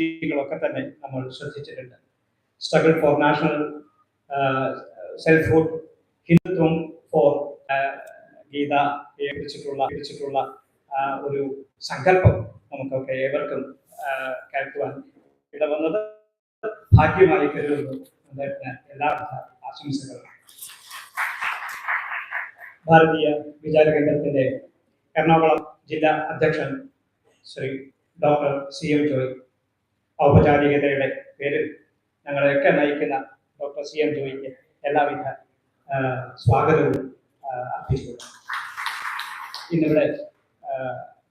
രീതികളൊക്കെ തന്നെ നമ്മൾ ശ്രദ്ധിച്ചിട്ടുണ്ട്. സ്ട്രഗിൾ ഫോർ നാഷണൽ സെൽഫ് ഹിന്ദുത്വം ഫോർ ഗീത കുറിച്ചിട്ടുള്ള കുറിച്ചിട്ടുള്ള ഒരു സങ്കല്പം നമുക്കൊക്കെ ഏവർക്കും കേൾക്കുവാൻ കേൾക്കുവാൻ ഇടവന്നത് ഭാഗ്യമായി കരുതുന്നു. അദ്ദേഹത്തിന് എല്ലാവിധ ആശംസകളും. ഭാരതീയ വിചാര കേന്ദ്രത്തിന്റെ എറണാകുളം ജില്ലാ അധ്യക്ഷൻ Shri doctor C M Joy. ഔപചാരികതയുടെ പേരിൽ ഞങ്ങളെയൊക്കെ നയിക്കുന്ന ഡോക്ടർ സി എം ജോയിക്ക് എല്ലാവിധ സ്വാഗതവും അഭ്യർത്ഥിക്കുന്നു ഇന്നിവിടെ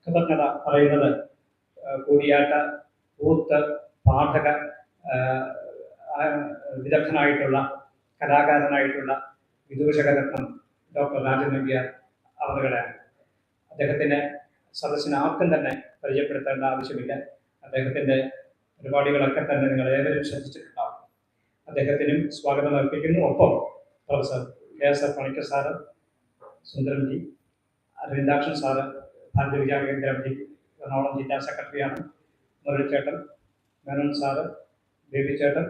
കൃതജ്ഞത പറയുന്നത് കൂടിയാട്ട കൂത്ത് പാഠക വിദഗ്ധനായിട്ടുള്ള കലാകാരനായിട്ടുള്ള വിദൂഷകരത്നം ഡോക്ടർ രാജൻ നമ്പ്യ അവറുകളെയാണ് അദ്ദേഹത്തിന് സദസ്സിന് ആർക്കും തന്നെ പരിചയപ്പെടുത്തേണ്ട ആവശ്യമില്ല. അദ്ദേഹത്തിന്റെ പരിപാടികളൊക്കെ തന്നെ നിങ്ങൾ ഏവരും ശ്രദ്ധിച്ചിട്ടുണ്ടാവും. അദ്ദേഹത്തിനും സ്വാഗതം അർപ്പിക്കുന്നു. ഒപ്പം professor K S F Panicker sir Sundaram G Aravindakshan sir Bharatiya Vichara Kendram G Ernakulam ജില്ലാ സെക്രട്ടറിയാണ് മുരളിച്ചേട്ടൻ മേനോൻ സാറ് ബേബി ചേട്ടൻ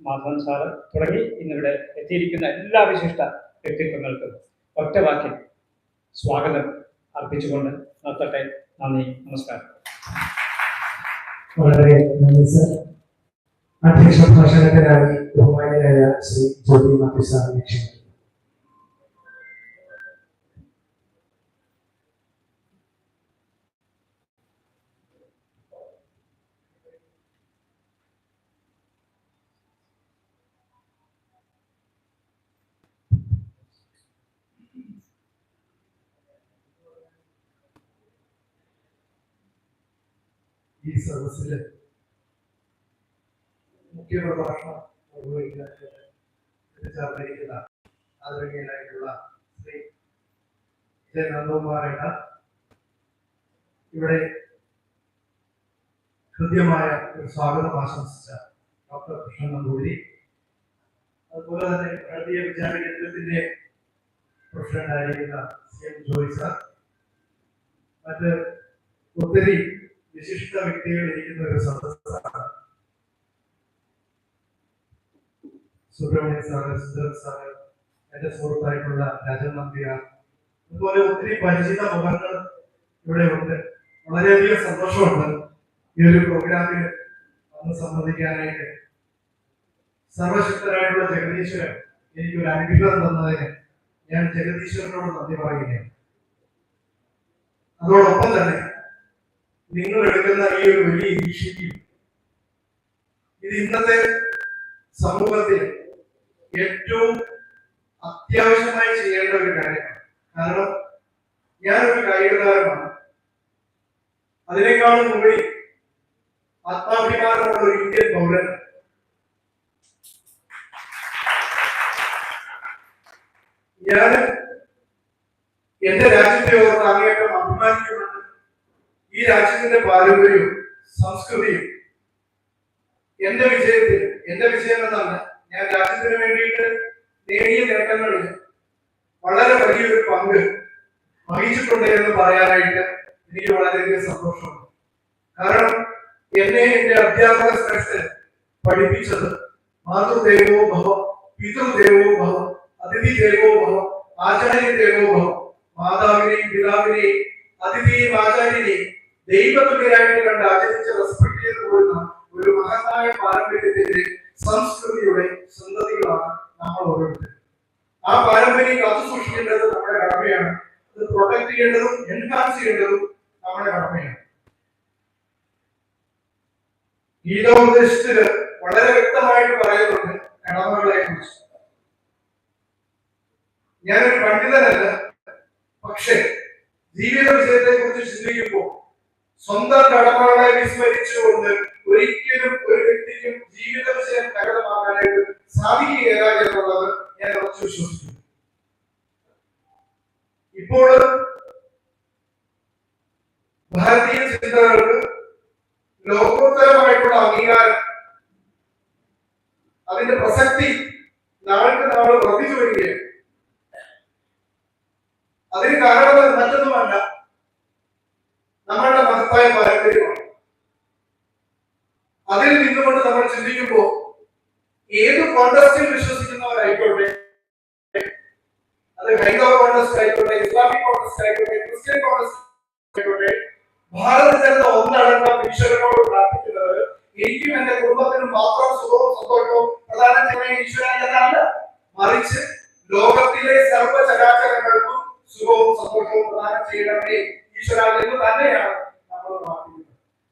മാധവൻ സാറ് തുടങ്ങി ഇന്നിവിടെ എത്തിയിരിക്കുന്ന എല്ലാ വിശിഷ്ട വ്യക്തിത്വങ്ങൾക്കും ഒറ്റ സ്വാഗതം അർപ്പിച്ചുകൊണ്ട് നിർത്തട്ടെ. നന്ദി. നമസ്കാരം. വളരെ നന്ദി സർ അധ്യക്ഷ ഭാഷണത്തിനായി ബഹുമാനായ ശ്രീ ജ്യോതി മാത്യു സാറിനെ ക്ഷണിക്കുന്നു ഈ സദസ്സിൽ മുഖ്യ പ്രഭാഷണം നിർവഹിക്കുന്ന ആദരണീയനായിട്ടുള്ള ശ്രീ ജയ നന്ദകുമാറേട്ട ഇവിടെ ഹൃദ്യമായ ഒരു സ്വാഗതം ആശംസിച്ച ഡോക്ടർ കൃഷ്ണൻ നമ്പൂരി അതുപോലെ തന്നെ ഭാരതീയ വിചാര കേന്ദ്രത്തിന്റെ പ്രസിഡന്റായിരിക്കുന്ന സി എം ജോയ് സാർ. മറ്റ് ഒത്തിരി വിശിഷ്ട വ്യക്തികൾ ഇരിക്കുന്ന ഒരു സദസ്സാണ്. സുബ്രഹ്മണ്യ സാറ് സുന്ദർ സാറ് എന്റെ സുഹൃത്തായിട്ടുള്ള രാജൻ നമ്പ്യാർ അതുപോലെ ഒത്തിരി പരിചിത മുഖങ്ങൾ ഇവിടെ ഉണ്ട്. വളരെയധികം സന്തോഷമുണ്ട് ഈ ഒരു പ്രോഗ്രാമിൽ വന്ന് സംബന്ധിക്കാനായിട്ട്. സർവശക്തരായിട്ടുള്ള ജഗദീശ്വരൻ എനിക്ക് ഒരു അനുഗ്രഹം തന്നതിന് ഞാൻ ജഗദീശ്വരനോട് നന്ദി പറയുകയാണ്. അതോടൊപ്പം തന്നെ നിങ്ങൾ എടുക്കുന്ന ഈ ഒരു വലിയ ഇനിഷ്യേറ്റീവ് ഇത് ഇന്നത്തെ സമൂഹത്തിൽ ഏറ്റവും അത്യാവശ്യമായി ചെയ്യേണ്ട ഒരു കാര്യമാണ്. കാരണം ഞാനൊരു കായികതാരമാണ്. അതിനേക്കാളും മുകളിൽ ആത്മാഭിമാനമുള്ള ഒരു ഇന്ത്യൻ പൗരൻ. ഞാൻ എന്റെ രാജ്യത്തെ ഓർത്ത് അങ്ങേയറ്റം അഭിമാനിക്കുന്നുണ്ട്. ഈ രാജ്യത്തിന്റെ പാരമ്പര്യവും സംസ്കൃതിയും എന്റെ വിജയത്തിൽ എന്റെ വിജയം എന്നാണ് ഞാൻ രാജ്യത്തിന് വേണ്ടിയിട്ട് നേടിയ നേട്ടങ്ങളിൽ വളരെ വലിയൊരു പങ്ക് വഹിച്ചിട്ടുണ്ട് എന്ന് പറയാനായിട്ട് എനിക്ക് വളരെയധികം സന്തോഷമുണ്ട്. കാരണം എന്നെ എന്റെ അധ്യാപക ശ്രേഷ്ഠൻ പഠിപ്പിച്ചത് മാതൃദേവോ ഭവ പിതൃദേവോ ഭവ അതിഥി ദേവോ ഭവ ആചാര്യ ദേവോ ഭവ മാതാവിനെയും പിതാവിനെയും അതിഥിയെയും ആചാര്യനെയും ദൈവത്തുല്യരായിട്ട് കണ്ട് ആചരിച്ച് റെസ്പെക്ട് ചെയ്തു പോരുന്ന ഒരു മഹത്തായ പാരമ്പര്യത്തിന്റെ സംസ്കൃതിയുടെ സന്തതികളാണ് നമ്മൾ ഓരോരുത്തരും ആ പാരമ്പര്യം കാത്തു സൂക്ഷിക്കേണ്ടത് നമ്മുടെ കടമയാണ്. അത് പ്രൊട്ടക്ട് ചെയ്യേണ്ടതും എൻഹാൻസ് ചെയ്യേണ്ടതും നമ്മുടെ കടമയാണ്. ഗീതോപദേശത്തിൽ വളരെ വ്യക്തമായിട്ട് പറയുന്നുണ്ട് കടമകളെ കുറിച്ച് ഞാനൊരു പണ്ഡിതനല്ല പക്ഷേ ജീവിത വിജയത്തെ കുറിച്ച് ചിന്തിക്കുമ്പോൾ സ്വന്തം കടമകളെ വിസ്മരിച്ചുകൊണ്ട് ഒരിക്കലും ഒരു വ്യക്തിക്കും ജീവിത വിഷയം പ്രകടമാകാനായിട്ട് സാധിക്കുകയില്ല എന്നുള്ളത് ഞാൻ ഉറച്ചു വിശ്വസിക്കുന്നു. ഇപ്പോൾ ഭാരതീയ ചിന്തകൾക്ക്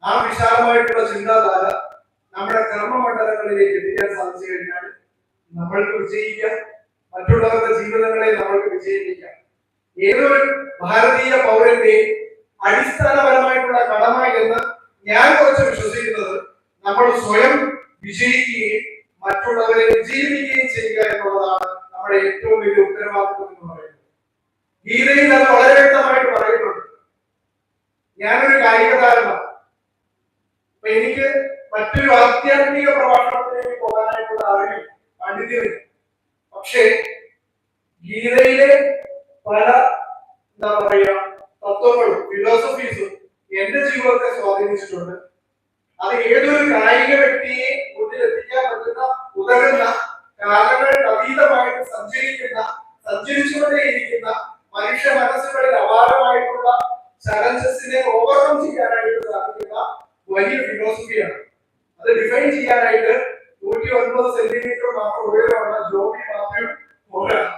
ആ വിശാലമായിട്ടുള്ള ചിന്താധാര നമ്മുടെ കർമ്മമണ്ഡലങ്ങളിലേക്ക് എത്തിക്കാൻ സാധിച്ചു കഴിഞ്ഞാൽ നമ്മൾക്ക് വിജയിക്കാം. മറ്റുള്ളവരുടെ ജീവിതങ്ങളെ നമ്മൾക്ക് വിജയിപ്പിക്കാം. ഏതൊരു ഭാരതീയ പൗരന്റെ അടിസ്ഥാനപരമായിട്ടുള്ള കടമ എന്ന് ഞാൻ കുറച്ച് വിശ്വസിക്കുന്നത് നമ്മൾ സ്വയം വിജയിക്കുകയും മറ്റുള്ളവരെ വിജയിപ്പിക്കുകയും ചെയ്യുക എന്നുള്ളതാണ് നമ്മുടെ ഏറ്റവും വലിയ ഉത്തരവാദിത്വം എന്ന് പറയുന്നത്. ഗീതയിൽ അത് വളരെ വ്യക്തമായിട്ട് പറയുന്നുണ്ട്. ഞാനൊരു കായിക താരമാണ് അപ്പൊ എനിക്ക് മറ്റൊരു ആധ്യാത്മിക പ്രഭാഷണത്തിലേക്ക് പോകാനായിട്ടുള്ള അറിവ് പാണ്ഡിത്യമില്ല പക്ഷേ ഗീതയിലെ പല എന്താ പറയുക തത്വങ്ങളും ഫിലോസഫീസും എന്റെ ജീവിതത്തെ സ്വാധീനിച്ചിട്ടുണ്ട്. അത് ഏതൊരു കായിക വ്യക്തിയെ മുന്നിലെത്തിക്കാൻ പറ്റുന്ന ഉതകുന്ന കാലങ്ങൾക്ക് അതീതമായിട്ട് സഞ്ചരിക്കുന്ന സഞ്ചരിച്ചുകൊണ്ടേയിരിക്കുന്ന മനുഷ്യ മനസ്സുകളിൽ അപാരമായിട്ടുള്ള ചലഞ്ചസിനെ ഓവർകം ചെയ്യാനായിട്ട് സാധിക്കുന്ന വലിയ ഫിലോസഫിയാണ് അത് ഡിഫൈൻ ചെയ്യാനായിട്ട് നൂറ്റി ഒൻപത് സെന്റിമീറ്റർ മാത്രം ഉയരമുള്ള ജോബി മാത്യു പോരാണ്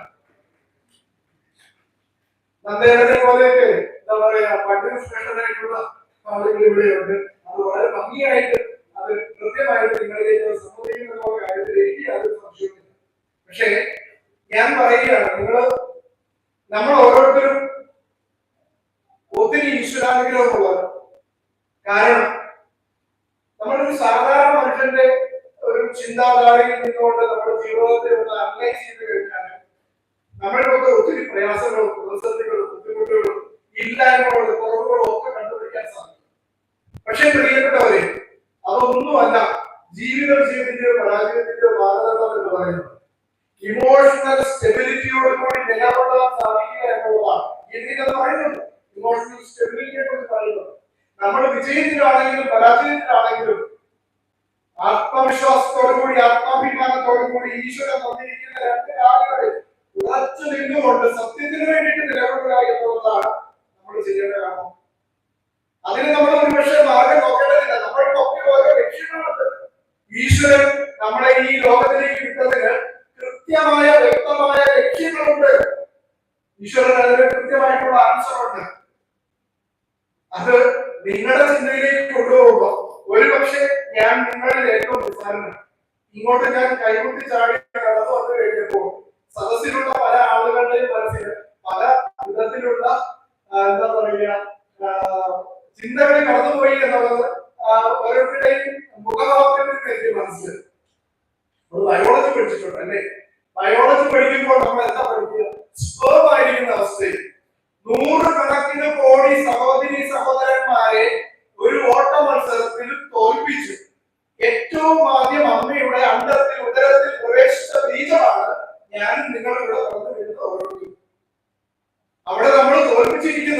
നന്ദേടനെ പോലെയൊക്കെ എന്താ പറയാ പണ്ട് സ്പെഷ്യലായിട്ടുള്ള ആളുകൾ ഇവിടെയുണ്ട് അത് വളരെ ഭംഗിയായിട്ട് അത് കൃത്യമായിട്ട് നിങ്ങളിലേക്ക് അത് സമ്മതിക്കുന്ന കാര്യത്തിൽ എനിക്ക് അത് സംശയമില്ല പക്ഷേ ഞാൻ പറയുകയാണ് നിങ്ങൾ നമ്മൾ ഓരോരുത്തരും ഒത്തിരി ഈശ്വരാനുഗ്രഹമുള്ളവർ കാരണം നമ്മളൊരു സാധാരണ മനുഷ്യന്റെ ഒരു ചിന്താധാരയിൽ നിന്നുകൊണ്ട് നമ്മുടെ ജീവിതത്തെ ഒന്ന് അനലൈസ് ചെയ്ത് കഴിഞ്ഞാൽ നമ്മൾക്കൊക്കെ ഒത്തിരി പ്രയാസങ്ങളും പ്രതിസന്ധികളും ബുദ്ധിമുട്ടുകളും ഇല്ലായ്മകളും കുറവുകളും ഒക്കെ കണ്ടുപിടിക്കാൻ സാധിക്കും. പക്ഷെ പ്രിയപ്പെട്ടവരെ അതൊന്നുമല്ല. ജീവിത ജീവിതത്തിന്റെ പരാജയത്തിന്റെ മാനദണ്ഡം എന്ന് പറയുന്നത്. ഇമോഷണൽ സ്റ്റെബിലിറ്റിയോട് കൂടി നിലകൊള്ളാൻ സാധിക്കുക എന്നുള്ളതാണ്. എന്തിനെന്ന് പറയുന്നത്? ഇമോഷണൽ സ്റ്റെബിലിറ്റിയെ കുറിച്ച് പറയുന്നത്. നമ്മൾ വിജയത്തിലാണെങ്കിലും പരാജയത്തിലാണെങ്കിലും ആത്മവിശ്വാസത്തോടു കൂടി ആത്മാഭിമാനത്തോടു കൂടി ഈശ്വരൻ തന്നിരിക്കുന്ന രണ്ട് ആളുകളിൽ ഉറച്ചു നിന്നുകൊണ്ട് സത്യത്തിന് വേണ്ടിയിട്ട് നിലകൊള്ളുക എന്നുള്ളതാണ് നമ്മൾ ചെയ്യേണ്ട കാരണം അതിന് നമ്മൾ ഒരുപക്ഷെ മാർഗം നോക്കേണ്ടതില്ല. നമ്മൾക്കൊക്കെ ഓരോ ലക്ഷ്യങ്ങളുണ്ട്. ഈശ്വരൻ നമ്മളെ ഈ ലോകത്തിലേക്ക് വിട്ടതിന് കൃത്യമായ വ്യക്തമായ ലക്ഷ്യങ്ങളുണ്ട്. ഈശ്വരൻ അതിന് കൃത്യമായിട്ടുള്ള ആൻസർ ഉണ്ട്. അത് നിങ്ങളുടെ ചിന്തയിലേക്ക് കൊണ്ടുപോകുമ്പോ ഒരു പക്ഷേ ഞാൻ നിങ്ങളിൽ ഏറ്റവും നിസ്സാരനാണ് ഇങ്ങോട്ട് ഞാൻ കൈമുട്ടി ചാടി കടന്നു വന്നു കഴിഞ്ഞപ്പോൾ സദസ്സിലുള്ള പല ആളുകളുടെയും മനസ്സിൽ പല വിധത്തിലുള്ള എന്താ പറയുക ചിന്തകളിൽ കടന്നുപോയി എന്നുള്ളത് ഓരോരുത്തരുടെയും മുഖഭാവത്തിൽ നിന്ന് എനിക്ക് മനസ്സിലായി. അത് ബയോളജി പഠിച്ചിട്ടുണ്ട് അല്ലേ? ബയോളജി പഠിക്കുമ്പോൾ നമ്മൾ എന്താ പഠിക്കുക? സ്പേം അവസ്ഥയിൽ നൂറുകണക്കിന് കോടി സഹോദരി സഹോദരന്മാരെ ഒരു ഓട്ട മത്സരത്തിൽ തോൽപ്പിച്ചു ഏറ്റവും ആദ്യം അമ്മയുടെ അണ്ടത്തിൽ ഉദരത്തിൽ പ്രവേശിച്ച ബീജമാണ് ഞാൻ നിങ്ങളുടെ അവിടെ നമ്മൾ തോൽപ്പിച്ചിരിക്കുന്നത്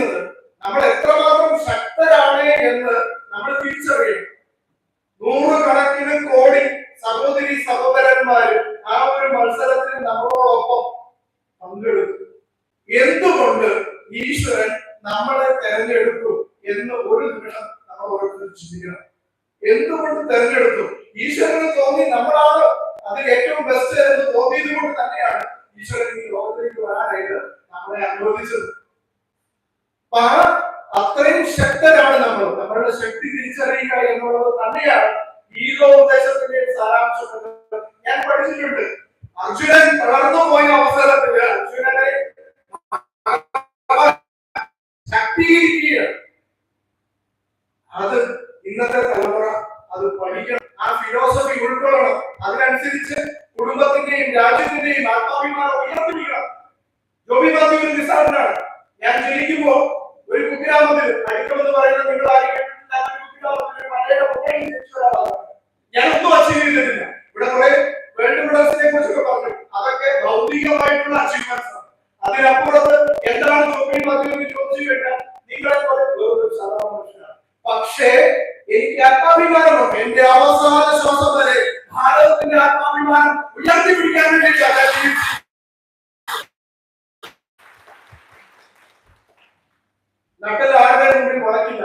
നട്ടൽ ആരുടെ മുമ്പിൽ മുളയ്ക്കില്ല.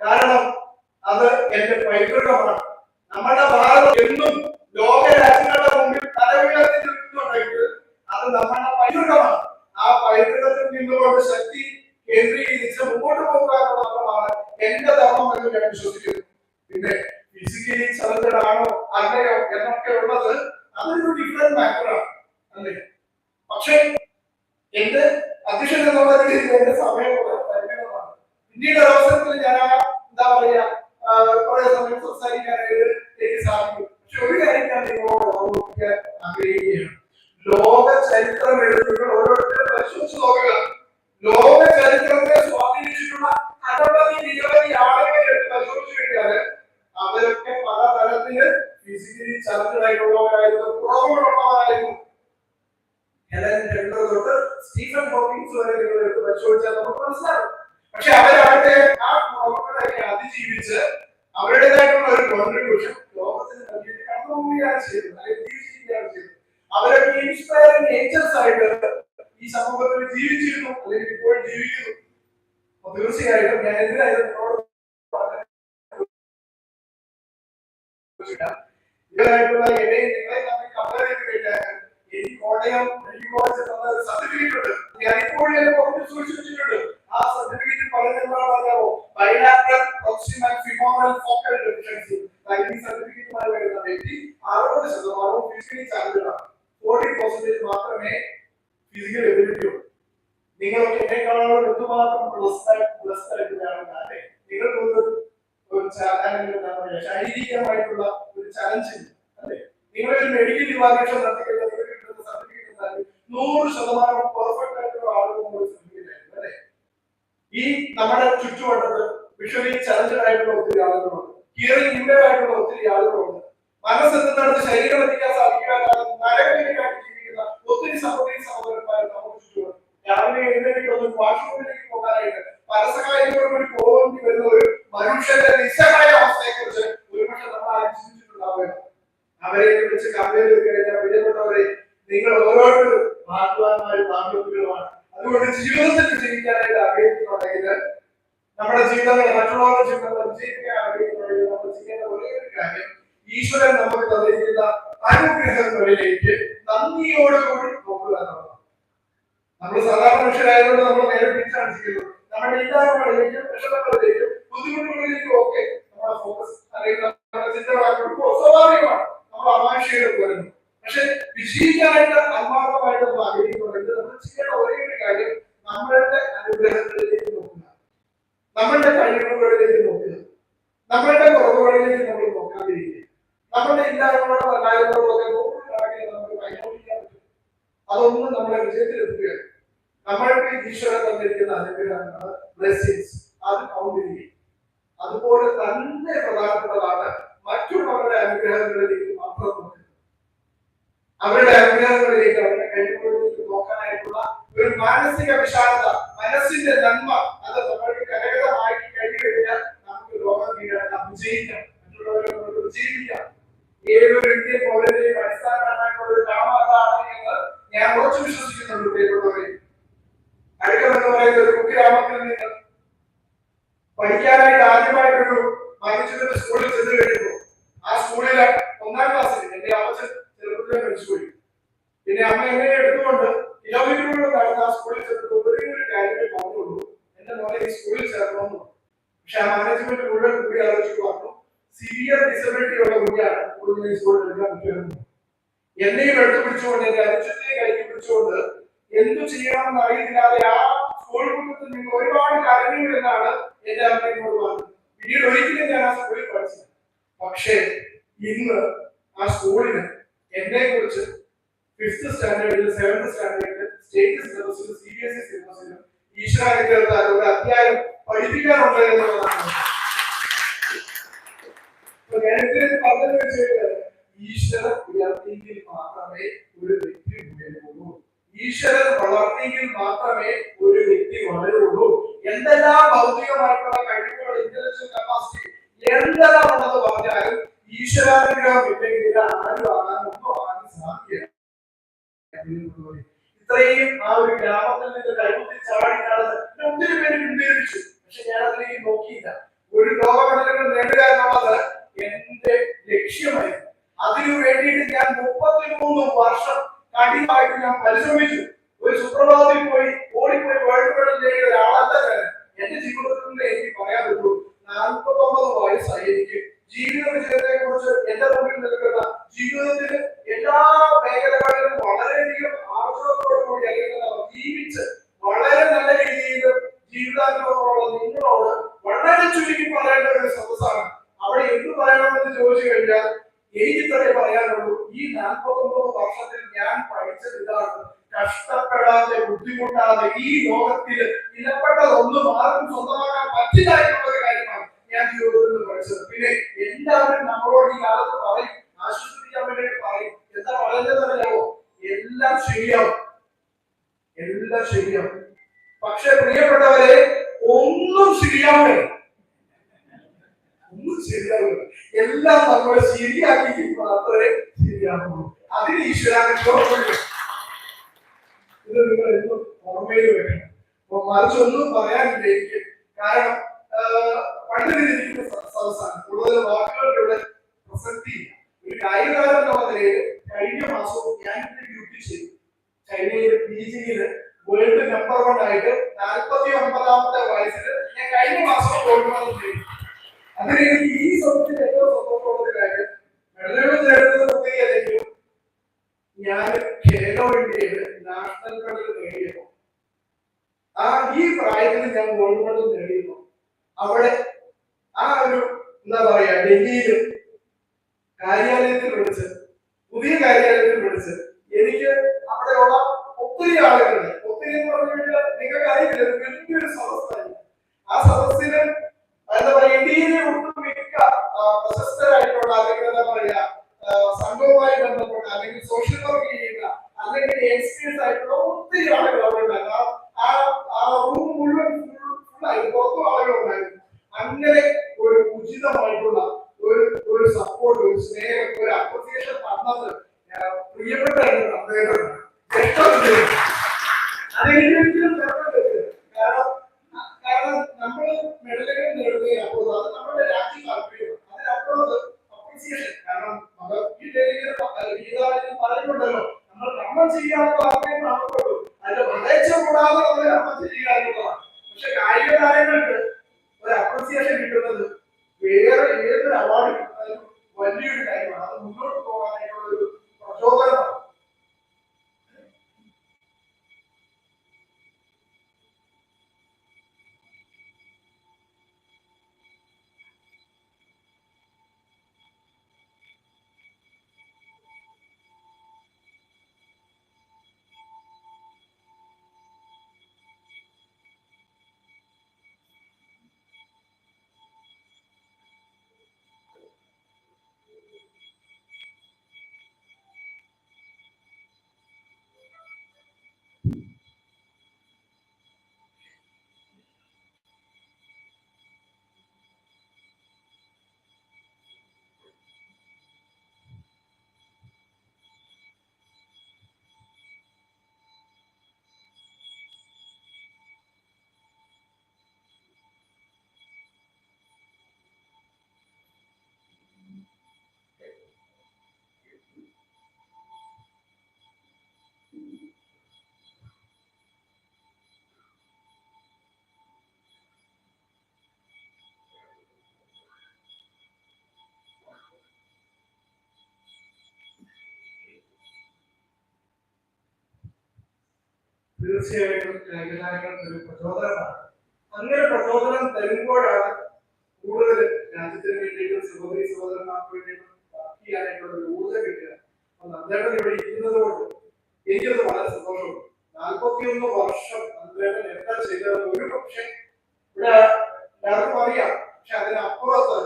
കാരണം അത് എന്റെ പൈതൃകമാണ്. പരിശോധിച്ചാൽ നമുക്ക് മനസ്സിലാവും. പക്ഷെ അവരവരുടെ ആ കുറവുകളൊക്കെ അതിജീവിച്ച് അവരുടേതായിട്ടുള്ള ഒരു കോൺട്രിബ്യൂഷൻ ലോകത്തിന് നൽകിയിട്ട് കടന്നുപോവുകയാണ് ചെയ്തത് അല്ലെങ്കിൽ ജീവിച്ചിരിക്കുകയാണ് ചെയ്തത് അവരൊക്കെ ഇൻസ്പയറിംഗ് ഏഞ്ചൽസ് ആയിട്ട് ഈ സമൂഹത്തിൽ ജീവിച്ചിരുന്നു അല്ലെങ്കിൽ ഇപ്പോൾ ജീവിക്കുന്നു. തീർച്ചയായിട്ടും ഞാൻ എന്തിനായിരുന്നു സർട്ടിഫിക്കറ്റ് ചുറ്റുവട്ടത്ത് വിഷ്വലി ചലഞ്ചഡ് ആയിട്ടുള്ള ഒത്തിരി ആളുകളുണ്ട്. ഇമ്പയർഡ് ആയിട്ടുള്ള ഒത്തിരി ആളുകളുണ്ട്. മനസ്സെത്തുന്നിടത്ത് ശരീരം എത്തിക്കാൻ സാധിക്കാതെ നരകത്തിലായിട്ട് ജീവിക്കുന്ന ഒത്തിരി സഹോദരി സഹോദരന്മാർ നമുക്ക് ചുറ്റുമുണ്ട്. രാവിലെ എഴുന്നേറ്റ് ഒന്ന് വാഷ്റൂമിലേക്ക് പോകാനായിട്ട് പരസഹായത്തോടു കൂടി പോകേണ്ടി വരുന്ന ഒരു മനുഷ്യന്റെ നിസ്സഹായ അവസ്ഥയെ കുറിച്ച് ഒരുപക്ഷെ നമ്മൾ ആരും ചിന്തിച്ചിട്ടുണ്ടാവുക അവരെ കുറിച്ച് കമ്പയർ കഴിഞ്ഞാൽ വിജയപ്പെട്ടവരെ നിങ്ങൾ ഓരോരുത്തരും ഭാഗ്യവാന്മാരും ഭാഗ്യവതികളുമാണ് അതുകൊണ്ട് ജീവിതത്തിൽ ജീവിക്കാനായിട്ട് ആഗ്രഹിക്കുന്നുണ്ടെങ്കിൽ നമ്മുടെ ജീവിതങ്ങളെ മറ്റുള്ളവരുടെ ജീവിതങ്ങൾ വിജയിക്കാൻ ആഗ്രഹിക്കുന്നുണ്ടെങ്കിൽ നമ്മൾ ചെയ്യേണ്ട ഒരേ ഒരു കാര്യം. ഈശ്വരൻ നമുക്ക് തന്നിരിക്കുന്ന അനുഗ്രഹങ്ങളിലേക്ക് നന്ദിയോടുകൂടി നോക്കുക എന്നുള്ളതാണ്. നമ്മൾ സാധാരണ മനുഷ്യരായതുകൊണ്ട് നമ്മൾ നേരെ തിരിച്ചാണ് ചെയ്യുന്നത് നമ്മുടെ ഇല്ലായ്മകളിലേക്കും വിഷമങ്ങളിലേക്കും ബുദ്ധിമുട്ടുകളിലേക്കും ഒക്കെ നമ്മുടെ ഫോക്കസ് അല്ലെങ്കിൽ നമ്മുടെ സ്വാഭാവികമാണ്. നമ്മൾ അമാശയുടെ വരുന്നു പക്ഷെ വിജയിക്കാനായിട്ട് ആത്മാർത്ഥമായിട്ട് നമ്മൾ ആഗ്രഹിക്കുന്നുണ്ടെങ്കിൽ നമ്മൾ ചെയ്യേണ്ട ഒരേ ഒരു കാര്യം നമ്മളുടെ അനുഗ്രഹങ്ങളിലേക്ക് നോക്കുക. നമ്മളുടെ കഴിവുകളിലേക്ക് നോക്കുക. നമ്മളുടെ കുറവുകളിലേക്ക് നമ്മൾ നോക്കാതിരിക്കുക. നമ്മളുടെ ഇല്ലായ്മകളോ അല്ലായ്മകളോ ഒക്കെ നോക്കുകയാണെങ്കിൽ നമുക്ക് കൈകൊണ്ടിരിക്കാൻ പറ്റും. അതൊന്നും നമ്മളെ വിജയത്തിലെത്തുകയാണ് നമ്മൾക്ക് ഈശ്വരൻ തന്നിരിക്കുന്ന അനുഗ്രഹങ്ങൾ ബ്ലെസ്സിങ്സ് അത് കൗണ്ട് അതുപോലെ തന്നെ പ്രധാനപ്പെട്ടതാണ് മറ്റുള്ളവരുടെ അനുഗ്രഹങ്ങളിലേക്ക് മാത്രം നോക്കുന്നത് അവരുടെ അനുഗ്രഹങ്ങളിലേക്ക് അവരുടെ കഴിവുകളിലേക്ക് നോക്കാനായിട്ടുള്ള ഒരു മാനസിക വിശാലത മനസ്സിന്റെ നന്മ അത് നമ്മൾക്ക് കരകതമാക്കി കഴിഞ്ഞു കഴിഞ്ഞാൽ നമുക്ക് ലോകം കീഴടക്കാം വിജയിക്കാം. മറ്റുള്ളവരെ നമുക്ക് വിജയിപ്പിക്കാം ഏതൊരു ഇന്ത്യൻ പൗരന്റെയും അടിസ്ഥാനമായിട്ടുള്ള ഒരു അതാണ് എന്ന് ഞാൻ ഉറച്ചു വിശ്വസിക്കുന്നുണ്ട് പ്രിയപ്പെട്ടവരെ. പറയുന്ന ഒരു കുഗ്രാമത്തിൽ നിന്ന് പഠിക്കാനായിട്ട് ആദ്യമായിട്ടൊരു മനുഷ്യന്റെ സ്കൂളിൽ ചെന്ന് കഴിയുമ്പോൾ ആ സ്കൂളിലെ ഒന്നാം ക്ലാസ്സിൽ എന്റെ അമ്മച്ചൻ ചെറുപ്പത്തിലെ മരിച്ചുപോയി പിന്നെ അമ്മ എന്നെ എടുത്തുകൊണ്ട് കിലോമീറ്ററുകൾ നടന്ന് സ്കൂളിൽ ചെന്നിട്ട് ഒരേ ഒരു കാര്യമേ സ്കൂളിൽ ചേർക്കണമെന്ന് പക്ഷെ ആ മാനേജ്മെന്റ് മുഴുവൻ കൂടി ആലോചിച്ച് പറഞ്ഞു ഡിസബിലിറ്റി ഉള്ള കുഞ്ഞാണ് കൂടുതൽ സ്കൂളിൽ എടുക്കാൻ പറ്റുമെന്ന് എന്നെയും എടുത്തു പിടിച്ചുകൊണ്ട് എന്റെ അനുജത്തെ കൈക്ക് പിടിച്ചുകൊണ്ട് എന്തു ചെയ്യണമെന്ന് അറിയത്തില്ലാതെ ആ സ്കൂൾ കുട്ടത്തിൽ നിന്ന് ഒരുപാട് കരഞ്ഞു എന്നാണ് എന്റെ അമ്മ എന്നോട് പറഞ്ഞത്. പിന്നീട് ഒരിക്കലും ഞാൻ സ്കൂളിൽ പഠിച്ചത് പക്ഷേ ഇന്ന് ആ സ്കൂളിന് എന്നെ കുറിച്ച് സ്റ്റാൻഡേർഡിൽ സെവൻത് സ്റ്റാൻഡേർഡിൽ സ്റ്റേറ്റ് സിലബസിലും സി ബി എസ് ഇ സിലബസിലും ഈശ്വരാനുഗ്രഹത്താൽ ഒരു അധ്യായം പഠിപ്പിക്കാറുണ്ട് എന്നുള്ളതാണ്. പറഞ്ഞത് വെച്ച് ഈശ്വരൻ ഉയർത്തിയെങ്കിൽ മാത്രമേ ഒരു വ്യക്തി ഉയരുള്ളൂ ഈശ്വരൻ വളർത്തിയെങ്കിൽ മാത്രമേ ഒരു വ്യക്തി വളരുള്ളൂ എന്തെല്ലാം ഭൗതികമായിട്ടുള്ള കഴിവുകൾ ഇന്റലക്ച്വൽ കപ്പാസിറ്റി എന്തെല്ലാം ഉണ്ടെന്ന് പറഞ്ഞാലും ഈശ്വരാനുഗ്രഹം ഇല്ലെങ്കിൽ ആരും ആകാൻ ഒന്നും ആകാൻ ഇത്രയും ആ ഒരു ഗ്രാമത്തിൽ നിന്ന് കൈമുട്ടി ചാടി നടന്ന് ഒത്തിരി പേര് പിന്തിരിപ്പിച്ചു. പക്ഷെ ഞാൻ അതിലേക്ക് നോക്കിയില്ല. ഒരു ലോകമെഡലുകൾ നേടുക എന്നുള്ളത് എന്റെ ലക്ഷ്യമായിരുന്നു. അതിനു വേണ്ടിയിട്ട് ഞാൻ മുപ്പത്തി മൂന്ന് വർഷം കഠിനമായിട്ട് ഞാൻ പരിശ്രമിച്ചു. ഒരു സുപ്രഭാതത്തിൽ പോയി ഓടിപ്പോയി വേൾഡ് മെഡൽ നേടിയ ഒരാളല്ല ഞാൻ. എന്റെ ജീവിതത്തിൽ എനിക്ക് പറയാൻ പറ്റുള്ളൂ നാൽപ്പത്തി ഒമ്പത് വയസ്സായി എനിക്ക് ജീവിത വിജയത്തെ കുറിച്ച് എന്റെ മുമ്പിൽ നിൽക്കുന്ന ജീവിതത്തിൽ എല്ലാ മേഖലകളിലും വളരെയധികം ആർജവത്തോടുകൂടി അല്ലെങ്കിൽ ജീവിച്ച് വളരെ നല്ല രീതിയിൽ ജീവിതാനുഭവമുള്ള നിങ്ങളോട് വളരെ ചുരുക്കി പറയേണ്ട ഒരു സദസ്സാണ്. അവിടെ എന്ത് പറയണമെന്ന് ചോദിച്ചു കഴിഞ്ഞാൽ എനിക്ക് ഇത്രേ പറയാനുള്ളൂ. ഈ നാൽപ്പത്തി ഒമ്പത് വർഷത്തിൽ ഞാൻ പഠിച്ചത് ഇതാണ്. കഷ്ടപ്പെടാതെ ബുദ്ധിമുട്ടാതെ ഈ ലോകത്തിൽ ഇനപ്പെട്ടതൊന്നും ആർക്കും സ്വന്തമാക്കാൻ പറ്റില്ല കാലത്ത് പറയും. ആശ്വസിപ്പിക്കാൻ വേണ്ടി പറയും. എന്താ പറയുന്നതല്ലോ എല്ലാം പ്രിയപ്പെട്ടവരെ ഒന്നും ശരിയാവേ ഒന്നും ശരിയാവില്ല എല്ലാം നമ്മൾ ശരിയാക്കി മാത്രമേ ശരിയാവുള്ളൂ. അതിന് ഈശ്വരാനുഗ്രഹമുണ്ട് ഇത് നിങ്ങൾ എന്നും ഓർമ്മയിൽ വെക്കണം. അപ്പൊ മറിച്ചൊന്നും പറയാനില്ല എനിക്ക്. കാരണം പണ്ട് സ- സദസ്സാണ് കൂടുതൽ വാക്കുകളുടെ ഇവിടെ ഒരു കായികതാരം എന്നുള്ള നിലയിൽ കഴിഞ്ഞ മാസവും ഞാൻ ഡ്യൂട്ടി ചെയ്തു. ചൈനയിൽ പി വേൾഡ് നമ്പർ വൺ ആയിട്ട് നാൽപ്പത്തി ഒമ്പതാമത്തെ വയസ്സിൽ ഞാൻ കഴിഞ്ഞ മാസം ഗോൾഡ് മെഡൽ ചെയ്തു അതിന് എനിക്ക് ഈ സമയത്തിൽ ഏറ്റവും സന്തോഷമുള്ള കാര്യം. മെഡലുകൾ നേടുന്നത് പ്രത്യേകതയും ഞാൻ ഖേലോ ഇന്ത്യയിൽ നാഷണൽ മെഡൽ നേടിയപ്പോൾ ആ ഈ പ്രായത്തിൽ ഞാൻ ഗോൾഡ് മെഡൽ നേടിയപ്പോൾ അവിടെ ആ ഒരു എന്താ പറയാ ഡൽഹിയിൽ കാര്യാലയത്തിൽ വിളിച്ച് പുതിയ കാര്യാലയത്തിൽ വിളിച്ച് എനിക്ക് അവിടെയുള്ള ഒത്തിരി ആളുകളുണ്ട്. ഒത്തിരി എന്ന് പറഞ്ഞു കഴിഞ്ഞാൽ നിങ്ങൾക്ക് അറിയില്ല വലിയൊരു ആ സദസ്സിന് എന്താ പറയുക ഇന്ത്യയിലെ ഒട്ടും മിക്ക പ്രശസ്തരായിട്ടുള്ള അല്ലെങ്കിൽ എന്താ പറയാ ആ, സംഘവുമായി ബന്ധപ്പെട്ട അല്ലെങ്കിൽ സോഷ്യൽ വർക്ക് തീർച്ചയായിട്ടും ഒരു പ്രചോദനമാണ്. അങ്ങനെ പ്രചോദനം തരുമ്പോഴാണ് കൂടുതൽ രാജ്യത്തിന് വേണ്ടിയിട്ടും സഹോദരി സഹോദരന്മാർക്ക് വേണ്ടിയിട്ടും വർക്ക് ഊർജം കിട്ടുക. അപ്പൊ അദ്ദേഹം ഇവിടെ ഇരിക്കുന്നത് കൊണ്ട് എനിക്കത് വളരെ സന്തോഷമുണ്ട്. നാൽപ്പത്തിയൊന്ന് വർഷം അദ്ദേഹം എന്താ ചെയ്തത് ഒരു പക്ഷേ ഇവിടെ എല്ലാവർക്കും അറിയാം. പക്ഷെ അതിനപ്പുറത്ത്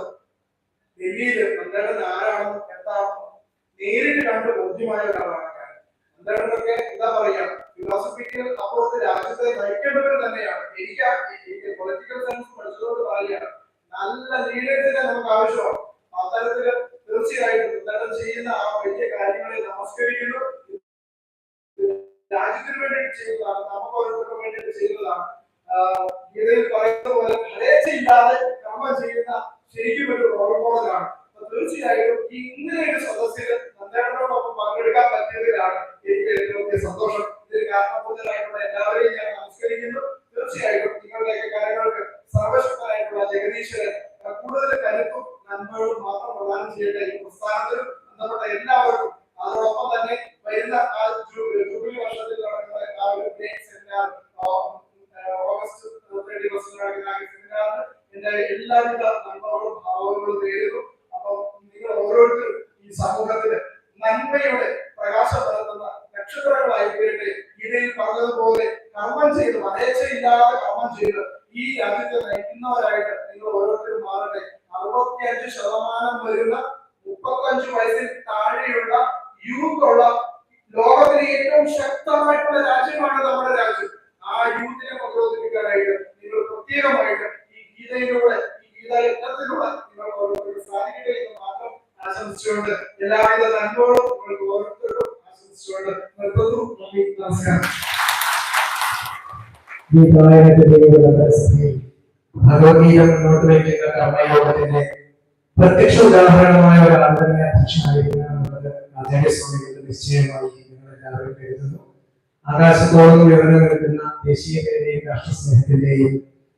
ഡൽഹിയിൽ അദ്ദേഹം ആരാണെന്നും എന്താണെന്നും നേരിട്ട് കണ്ട് ബോധ്യമായ ഒരാളാണ് അദ്ദേഹത്തിനൊക്കെ എന്താ പറയാ? ഫിലോസഫിക്കൽ അപ്പോഴത്തെ രാജ്യത്തെ നയിക്കേണ്ടവർ തന്നെയാണ്. എനിക്ക് പൊളിറ്റിക്കൽ സയൻസ് പഠിച്ചതുകൊണ്ട് പറയുകയാണ്. നല്ല ലീഡേഴ്സിനെ നമുക്ക് ആവശ്യമാണ്. അത്തരത്തിൽ തീർച്ചയായിട്ടും ഉദ്ഘാടനം ചെയ്യുന്ന ആ വലിയ കാര്യങ്ങളെ നമസ്കരിക്കുന്നു. രാജ്യത്തിന് വേണ്ടിയിട്ട് ചെയ്യുന്നതാണ്. നമുക്ക് ഓരോരുത്തർക്കും വേണ്ടിയിട്ട് ചെയ്യുന്നതാണ്. ഗീതയിൽ പറയുന്ന പോലെ ഫലേച്ഛയില്ലാതെ കർമ്മം ചെയ്യുന്ന ശരിക്കും ഒരു റോൾ മോഡലാണ് തീർച്ചയായും ഇങ്ങനെ ഒരു സദസ്സിൽ നന്ദേട്ടനോടൊപ്പം പങ്കെടുക്കാൻ പറ്റിയതിലാണ് എനിക്ക് ഏറ്റവും വലിയ സന്തോഷം. കാരണഭൂതരായിട്ടുള്ള എല്ലാവരെയും ഞാൻ നമസ്കരിക്കുന്നു. തീർച്ചയായിട്ടും നിങ്ങളുടെയൊക്കെ കാര്യങ്ങൾക്ക് സർവശക്തനായിട്ടുള്ള ജഗദീശ്വരൻ കൂടുതൽ കരുത്തും നന്മകളും മാത്രം പ്രദാനം ചെയ്യേണ്ട ഈ പ്രസ്ഥാനത്തിലും ബന്ധപ്പെട്ട എല്ലാവർക്കും അതോടൊപ്പം തന്നെ വരുന്ന ആ ജൂ- ജൂബിലി വർഷത്തിൽ നടക്കുന്ന ആ ഒരു great seminar August thirty first നടക്കുന്ന ആ സെമിനാറിന് എന്റെ എല്ലാവിധ നന്മകളും ഭാവങ്ങളും നേരുന്നു അപ്പം നിങ്ങൾ ഓരോരുത്തരും ഈ സമൂഹത്തിന് നന്മയുടെ പ്രകാശം പരത്തുന്ന നക്ഷത്രങ്ങളായി തീരട്ടെ ഗീതയിൽ പറഞ്ഞതുപോലെ കർമ്മം ചെയ്ത് വരേച്ചയില്ലാതെ കർമ്മം ചെയ്ത് ഈ രാജ്യത്തെ നയിക്കുന്നവരായിട്ട് നിങ്ങൾ ഓരോരുത്തരും മാറട്ടെ അറുപത്തിയഞ്ച് ശതമാനം വരുന്ന മുപ്പത്തഞ്ച് വയസ്സിൽ താഴെയുള്ള യൂത്ത് ഉള്ള ലോകത്തിലെ ഏറ്റവും ശക്തമായിട്ടുള്ള രാജ്യമാണ് നമ്മുടെ രാജ്യം ആ യൂത്തിനെ പ്രചോദിപ്പിക്കാനായിട്ട് നിങ്ങൾ പ്രത്യേകമായിട്ട് ഈ ഗീതയിലൂടെ ഈ ഗീതയജ്ഞത്തിലൂടെ നിങ്ങൾ ഓരോരുത്തരും സാധിക്കട്ടെ എന്ന് മാത്രം ആശംസിച്ചുകൊണ്ട് എല്ലാവിധ നന്മകളും നിങ്ങൾക്ക് ഓരോരുത്തർക്കും ആശംസിച്ചുകൊണ്ട് നിർത്തുന്നു നന്ദി നമസ്കാരം. പ്രത്യക്ഷ ഉദാഹരണമായ ഒരു ആന്തരിക ആചാര്യസ്വാമികളുടെ നിശ്ചയമായി നിങ്ങൾ എല്ലാവരും കരുതുന്നു. ആകാശത്തോളം വിവരം നൽകുന്ന ദേശീയതയുടെയും രാഷ്ട്രസ്നേഹത്തിന്റെയും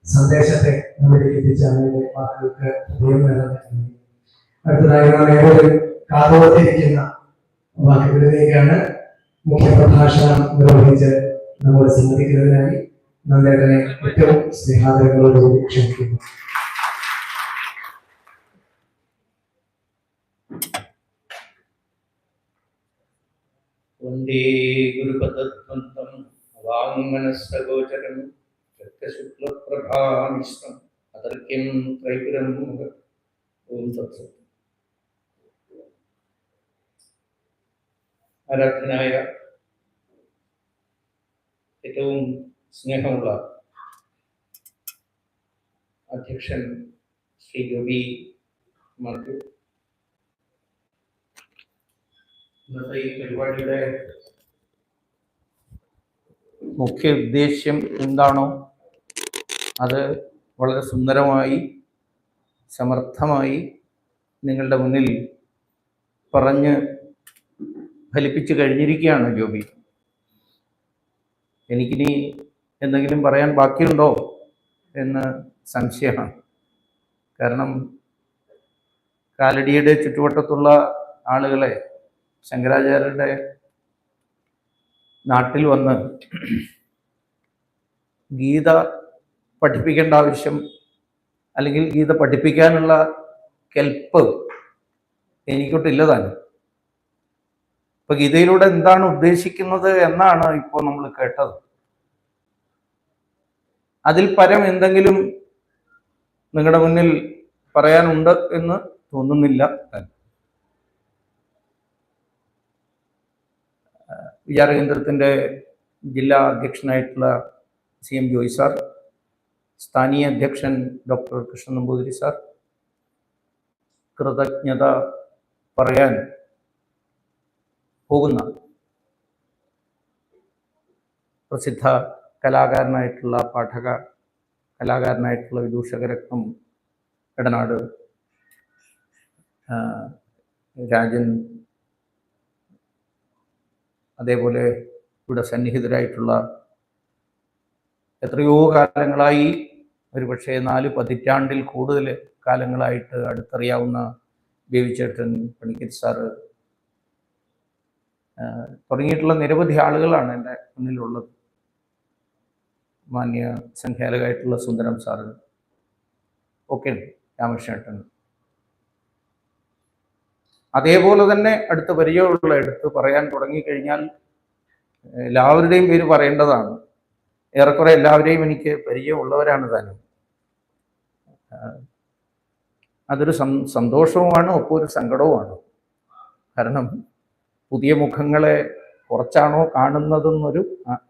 സന്ദേശത്തെ നമ്മളിലേക്ക് എത്തിച്ച അവരുടെ വാക്കുകൾക്ക് ഹൃദയം നിറഞ്ഞ നന്ദി. അടുത്തതായി നാം ഏവരും കാതോർത്തിരിക്കുന്ന വാക്കുകളിലേക്കാണ് മുഖ്യപ്രഭാഷണം നിർവഹിച്ച് നമ്മുടെ സമ്മതിക്കുന്നതിനായി നന്ദേട്ടനെ ഏറ്റവും സ്നേഹാദരങ്ങളോടുകൂടി ക്ഷണിക്കുന്നു वन्दे गुरुपदत्वन्तं അവാങ്മനസ്സഗോചരം രക്തശുക്ലപ്രഭാമിഷ്ടം അതർക്യം ത്രൈപുരം ഓം തത്സത് ആരാധനായ ഏറ്റവും സ്നേഹമുള്ള അധ്യക്ഷൻ ശ്രീ ഗോപി മാത്യു. ഇന്നത്തെ ഈ പരിപാടിയുടെ മുഖ്യ ഉദ്ദേശ്യം എന്താണോ അത് വളരെ സുന്ദരമായി സമർത്ഥമായി നിങ്ങളുടെ മുന്നിൽ പറഞ്ഞ് ഫലിപ്പിച്ചു കഴിഞ്ഞിരിക്കുകയാണ് ജോബി. എനിക്കിനി എന്തെങ്കിലും പറയാൻ ബാക്കിയുണ്ടോ എന്ന് സംശയമാണ്. കാരണം കാലടിയുടെ ചുറ്റുവട്ടത്തുള്ള ആളുകളെ ശങ്കരാചാര്യരുടെ നാട്ടിൽ വന്ന് ഗീത പഠിപ്പിക്കേണ്ട ആവശ്യം അല്ലെങ്കിൽ ഗീത പഠിപ്പിക്കാനുള്ള കെൽപ്പ് എനിക്കൊട്ടില്ല താനും ഇപ്പൊ ഗീതയിലൂടെ എന്താണ് ഉദ്ദേശിക്കുന്നത് എന്നാണ് ഇപ്പോൾ നമ്മൾ കേട്ടത്. അതിൽ പരം എന്തെങ്കിലും നിങ്ങളുടെ മുന്നിൽ പറയാനുണ്ട് എന്ന് തോന്നുന്നില്ല താനും വിചാരകേന്ദ്രത്തിന്റെ ജില്ലാ അധ്യക്ഷനായിട്ടുള്ള സി എം ജോയ് സാർ സ്ഥാനീയ അധ്യക്ഷൻ ഡോക്ടർ കൃഷ്ണൻ നമ്പൂതിരി സാർ കൃതജ്ഞത പറയാൻ പോകുന്ന പ്രസിദ്ധ കലാകാരനായിട്ടുള്ള പാഠക കലാകാരനായിട്ടുള്ള വിദൂഷകരത്നം ഇടനാട് രാജൻ അതേപോലെ ഇവിടെ സന്നിഹിതരായിട്ടുള്ള എത്രയോ കാലങ്ങളായി ഒരുപക്ഷെ നാല് പതിറ്റാണ്ടിൽ കൂടുതൽ കാലങ്ങളായിട്ട് അടുത്തറിയാവുന്ന ബേബിച്ചേട്ടൻ പണിക്കർ സാറ് തുടങ്ങിയിട്ടുള്ള നിരവധി ആളുകളാണ് എന്റെ മുന്നിലുള്ളത്. മാന്യ സംഖ്യാലകായിട്ടുള്ള സുന്ദരം സാറ്. ഓക്കെ രാമകൃഷ്ണേട്ടൻ. അതേപോലെ തന്നെ അടുത്ത പരിചയമുള്ള എടുത്ത് പറയാൻ തുടങ്ങിക്കഴിഞ്ഞാൽ എല്ലാവരുടെയും പേര് പറയേണ്ടതാണ്. ഏറെക്കുറെ എല്ലാവരെയും എനിക്ക് പരിചയമുള്ളവരാണ് താനും. അതൊരു സന്തോഷവുമാണ് ഒപ്പം ഒരു സങ്കടവുമാണ്. കാരണം പുതിയ മുഖങ്ങളെ കുറച്ചാണോ കാണുന്നതെന്നൊരു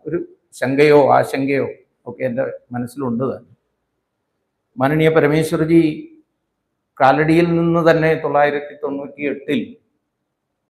ഒരു ശങ്കയോ ആശങ്കയോ ഒക്കെ എന്റെ മനസ്സിലുണ്ട് തന്നെ മാനനീയ പരമേശ്വരജി കാലടിയിൽ നിന്ന് തന്നെ തൊള്ളായിരത്തി തൊണ്ണൂറ്റി എട്ടിൽ